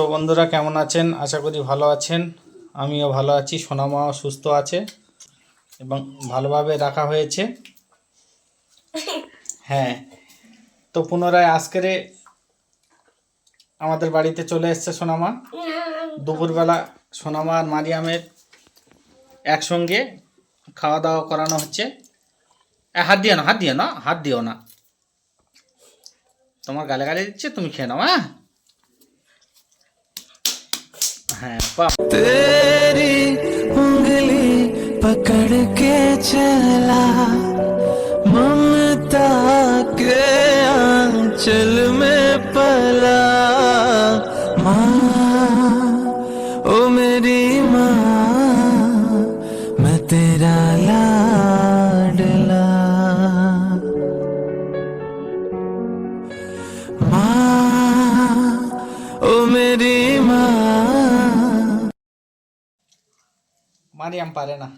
তো বন্ধুরা কেমন আছেন? আশা করি ভালো আছেন। আমিও ভালো আছি। সোনামাও সুস্থ আছে এবং ভালোভাবে রাখা হয়েছে। হ্যাঁ তো পুনরায় আজকের আমাদের বাড়িতে চলে এসছে সোনামা। দুপুরবেলা সোনামা আর মারিয়ামের একসঙ্গে খাওয়া দাওয়া করানো হচ্ছে। হাত দিও না হাত দিও না হাত দিও না। তোমার গালে গালে দিচ্ছে তুমি খেয়ে নাও হ্যাঁ? तेरी उंगली पकड़ के चला ममता के आंचल में पला। মারিয়াম পারে না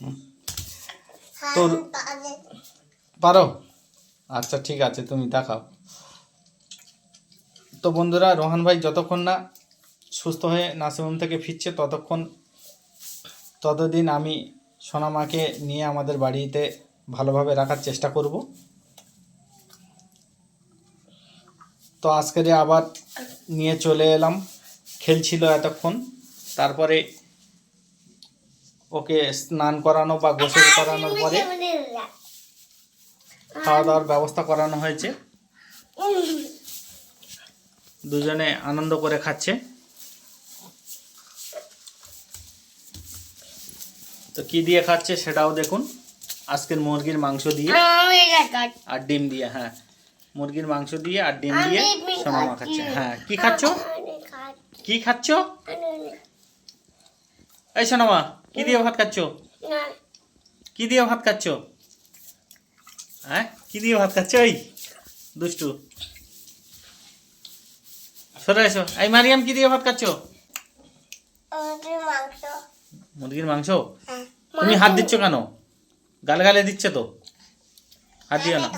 হুম। তো পারো আচ্ছা ঠিক আছে তুমি দেখাও। তো বন্ধুরা রোহান ভাই যতক্ষণ না সুস্থ হয়ে নার্সিংহোম থেকে ফিরছে ততক্ষণ ততদিন আমি সোনামাকে নিয়ে আমাদের বাড়িতে ভালোভাবে রাখার চেষ্টা করব। তো আজকে আবার নিয়ে চলে এলাম খেলছিল এতক্ষণ তারপরে ওকে স্নান করানো বা গোসল করানোর পরে খাওয়া দাওয়ার ব্যবস্থা করানো হয়েছে। দুজনে আনন্দ করে খাচ্ছে। তো কি দিয়ে খাচ্ছে সেটাও দেখুন। আজকের মুরগির মাংস দিয়ে আর ডিম দিয়ে হ্যাঁ। মুরগির মাংস দিয়ে আর ডিম দিয়ে সোনামা খাচ্ছে। হ্যাঁ। কি খাচ্ছ? কি খাচ্ছ? এই সোনামা কি দিয়ে ভাত খাচ্ছ? কি দিয়ে ভাত খাচ্ছ? হ্যাঁ? কি দিয়ে ভাত খাচ্ছ? ওই দুষ্টু। সরে এসো। এই মারিয়াম কি দিয়ে ভাত খাচ্ছ? মুরগির মাংস। তুমি হাত দিচ্ছ কেন? গালে গালে দিচ্ছে তো। হাত দিও না।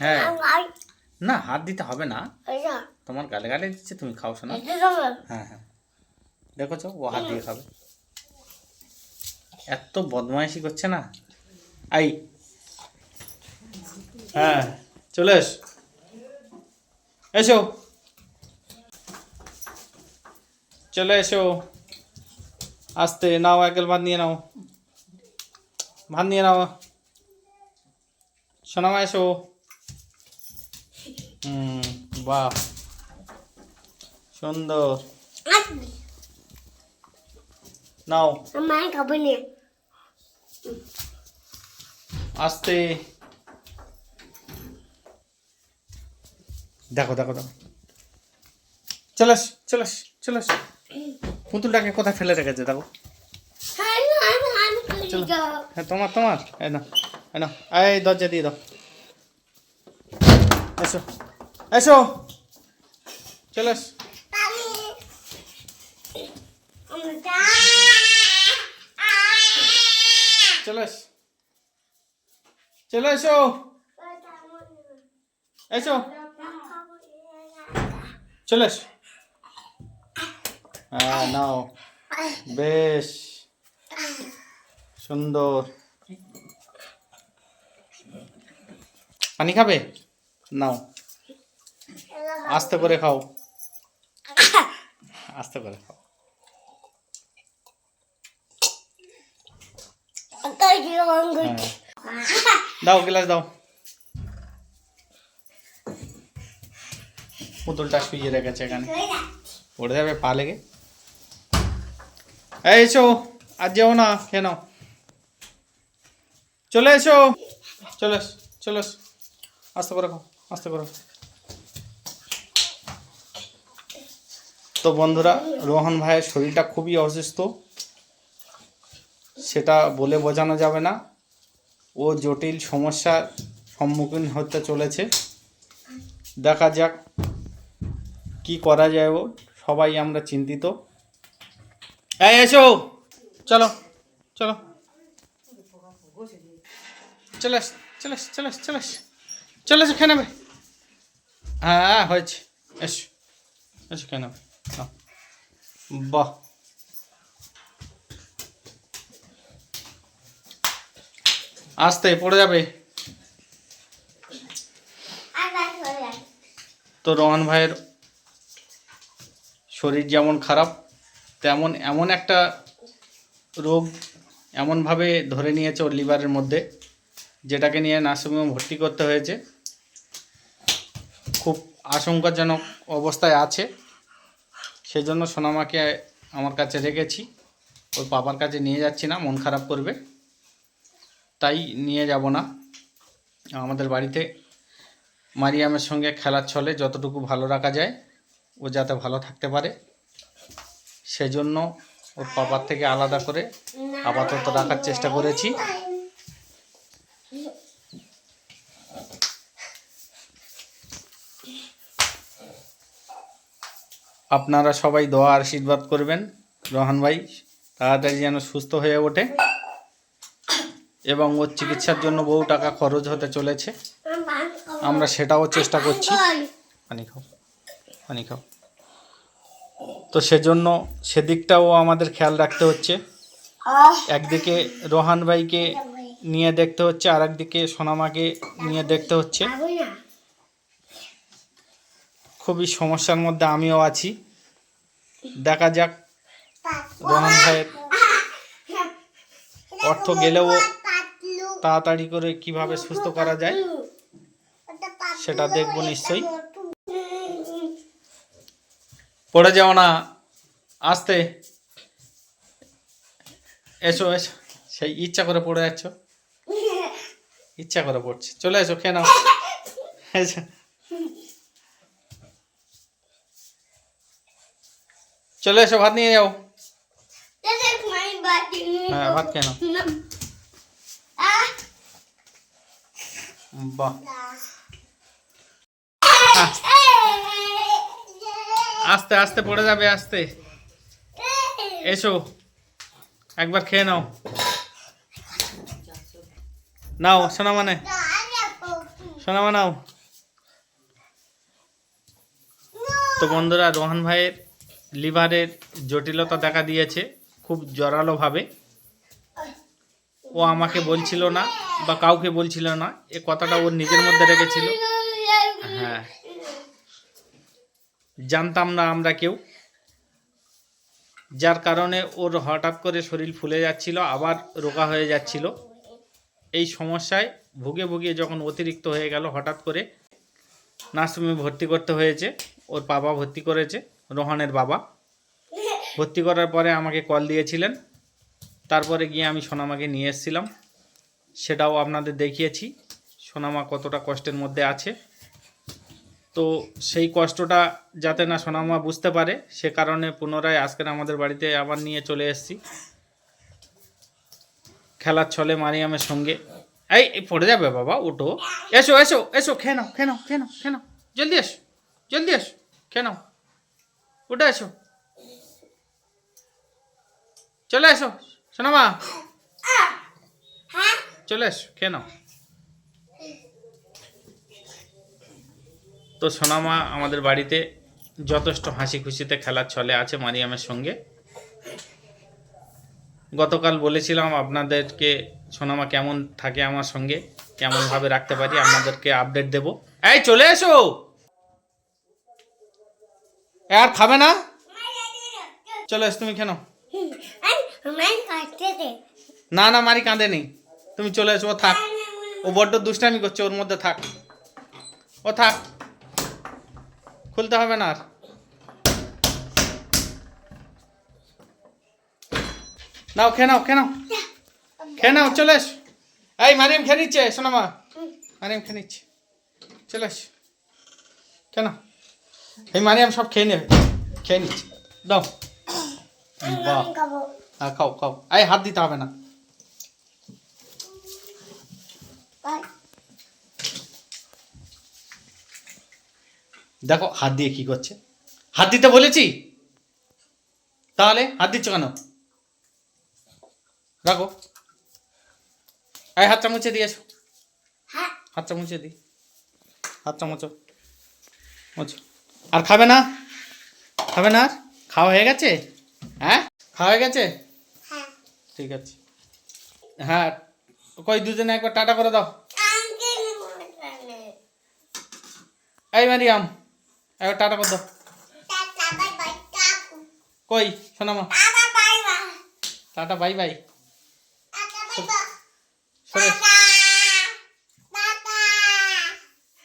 হ্যাঁ। না হাত দিতে হবে না। তোমার গালে গালে দিচ্ছে তুমি খাও শোনা। হ্যাঁ হ্যাঁ। দেখেছ ও হাত দিয়ে খাবে। এত বদমাইশি করছে না। আই। হ্যাঁ চলে এস। এসো। চলে এসো। আস্তে নাও একেল ভাত নিয়ে নাও। ভাত নিয়ে নাও। সোনামা এসো। হুম বাহ। সুন্দর। নাও। আস্তে। দেখো দেখো দেখো। চলাস চলাস চলাস পুতুলটাকে কোথায় ফেলে রেখেছে দেখো। হ্যাঁ তোমার তোমার। এই না এই না এই দরজা দিয়ে দাও। এসো। এসো চলাস চলাস চলে এসো এসো চলে এসো হ্যাঁ নাও বেশ সুন্দর পানি খাবে নাও আস্তে করে খাও। আস্তে করে খাও। হ্যাঁ। দাও গ্লাস দাও। পুতুলটা শুয়ে রেখেছে এখানে। পড়ে যাবে পা লেগে। এই এসো। আর যেও না নাও। চলে এসো। চলে চলে আস্তে করে খাও আস্তে করে। তো বন্ধুরা, রোহন ভাইয়ের শরীরটা খুবই অসুস্থ। সেটা বলে বোঝানো যাবে না। ও জটিল সমস্যার সম্মুখীন হতে চলেছে। দেখা যাক কি করা যায় ও। সবাই আমরা চিন্তিত। এই, এসো! চলো চলো। চলে আস, চলে চলে আস, চলে চলে খেয়ে নেবে। হ্যাঁ হয়েছে। এসো এসো কেন নাও। বাহ। আস্তে, পড়ে যাবে। তো রোহন ভাইয়ের শরীর যেমন খারাপ, তেমন এমন একটা রোগ এমনভাবে ধরে নিয়েছে ওর লিভারের মধ্যে, যেটাকে নিয়ে নার্সিংহোমে ভর্তি করতে হয়েছে। খুব আশঙ্কাজনক অবস্থায় আছে। সেই জন্য সোনামাকে আমার কাছে রেখেছি। ওর বাবার কাছে নিয়ে যাচ্ছি না, মন খারাপ করবে। তাই নিয়ে যাব না। আমাদের বাড়িতে মারিয়ামের সঙ্গে খেলার ছলে যতটুকু ভালো রাখা যায়, ও যাতে ভালো থাকতে পারে। সেজন্য ওর বাবার থেকে আলাদা করে আপাতত রাখার চেষ্টা করেছি। আপনারা সবাই দোয়া আশীর্বাদ করবেন। রোহান ভাই, তাড়াতাড়ি যেন সুস্থ হয়ে ওঠে এবং ওর চিকিৎসার জন্য বহু টাকা খরচ হতে চলেছে। আমরা সেটাও চেষ্টা করছি। পানি খাও পানি খাও। তো সেজন্য সেদিকটাও আমাদের খেয়াল রাখতে হচ্ছে। একদিকে রোহান ভাইকে নিয়ে দেখতে হচ্ছে আর একদিকে সোনামাকে নিয়ে দেখতে হচ্ছে। খুবই সমস্যার মধ্যে আমিও আছি। দেখা যাক। রোহান ভাইয়ের অর্থ গেলেও তাড়াতাড়ি করে কীভাবে সুস্থ করা যায়, সেটা দেখব নিশ্চয়ই। পড়ে যাও না, আসতে। এসো এসো। সেই ইচ্ছা করে পড়ে যাচ্ছ। ইচ্ছা করে পড়ছে। চলে এসো, খেয়ে নাও। এসো। চলে এসো ভাত নিয়ে যাও। হ্যাঁ ভাত খেয়ে নাও বাহ। আস্তে আস্তে পড়ে যাবে আস্তে। এসো একবার খেয়ে নাও। নাও সোনা মানে। সোনা নাও তো বন্ধুরা রোহান ভাইয়ের লিভারের জটিলতা দেখা দিয়েছে, খুব জোরালোভাবে। ও আমাকে বলছিল না, বা কাউকে বলছিল না, এ কথাটা ওর নিজের মধ্যে রেখেছিল। হ্যাঁ। জানতাম না আমরা কেউ। যার কারণে ওর হঠাৎ করে শরীর ফুলে যাচ্ছিল, আবার রোগা হয়ে যাচ্ছিল। এই সমস্যায় ভুগে ভুগে যখন অতিরিক্ত হয়ে গেল, হঠাৎ করে নার্সিংহোমে ভর্তি করতে হয়েছে, ওর বাবা ভর্তি করেছে। রোহনের বাবা। ভর্তি করার পরে আমাকে কল দিয়েছিলেন। তারপরে গিয়ে আমি সোনামাকে নিয়ে এসেছিলাম। সেটাও আপনাদের দেখিয়েছি। সোনামা কতটা কষ্টের মধ্যে আছে। তো সেই কষ্টটা যাতে না সোনামা বুঝতে পারে, সে কারণে পুনরায় আজকের আমাদের বাড়িতে আবার নিয়ে চলে এসেছি। খেলার ছলে মারিয়ামের সঙ্গে। এই পড়ে যাবে বাবা ওটো এসো এসো এসো খেয়ে নাও খেয়ে নাও খেয়ে নাও খেয়ে নাও। জলদি এসো জলদি এসো, খেয়ে নাও। উঠে এসো চলে এসো, সোনামা। চলে এসো, খেয়ে নাও। তো সোনামা, আমাদের বাড়িতে যথেষ্ট হাসি খুশিতে খেলার ছলে আছে মারিয়ামের সঙ্গে। গতকাল বলেছিলাম আপনাদেরকে, সোনামা কেমন থাকে আমার সঙ্গে, কেমনভাবে রাখতে পারি, আপনাদেরকে আপডেট দেব। এই, চলে এসো! আর খাবে না? চলে এসো, তুমি কেন না না, মারি কাঁদে নেই তুমি চলে এসো, ও থাক। ও বড্ড দুষ্টামি করছে, ওর মধ্যে থাক। ও থাক। খুলতে হবে না আর। নাও, খেয়ে নাও খেয়ে নাও। খেয়ে নাও, চলে এসো। এই, মারিয়াম খেয়ে নিচ্ছে, শোনো মা। মারিয়াম খেয়ে নিচ্ছে। চলে এসো। কেন এই মারিয়াম সব খেয়ে নেবে খেয়ে নিচ্ছে। দাও। হ্যাঁ খাও খাও। এই হাত দিতে হবে না। দেখো হাত দিয়ে কি করছে। হাত দিতে বলেছি? তাহলে হাত দিচ্ছ কেন? রাখো। এই হাতটা মুছে দিয়েছ হাতটা মুছে দি হাতটা মুছো। আচ্ছা আর খাবে না? খাবে না আর? খাওয়া হয়ে গেছে? হ্যাঁ? খাওয়া হয়ে গেছে? হ্যাঁ। ঠিক আছে। হ্যাঁ কই দুজনে একবার টাটা করে দাও। এই ম্যারিয়াম একবার টাটা করে দাও। কই শোনামা টাটা বাই বাই।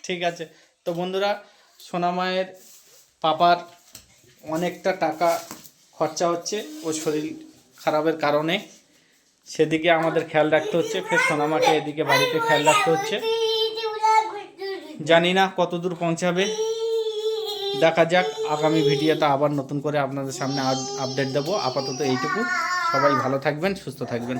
ঠিক আছে। তো বন্ধুরা সোনামায়ের পাপার অনেকটা টাকা খরচা হচ্ছে ও শরীর খারাপের কারণে। সেদিকে আমাদের খেয়াল রাখতে হচ্ছে, ফের সোনামাকে এদিকে বাড়িতে খেয়াল রাখতে হচ্ছে। জানি না কত দূর পৌঁছাবে। দেখা যাক, আগামী ভিডিওতে আবার নতুন করে আপনাদের সামনে আপডেট দেবো। আপাতত এইটুকু। সবাই ভালো থাকবেন, সুস্থ থাকবেন।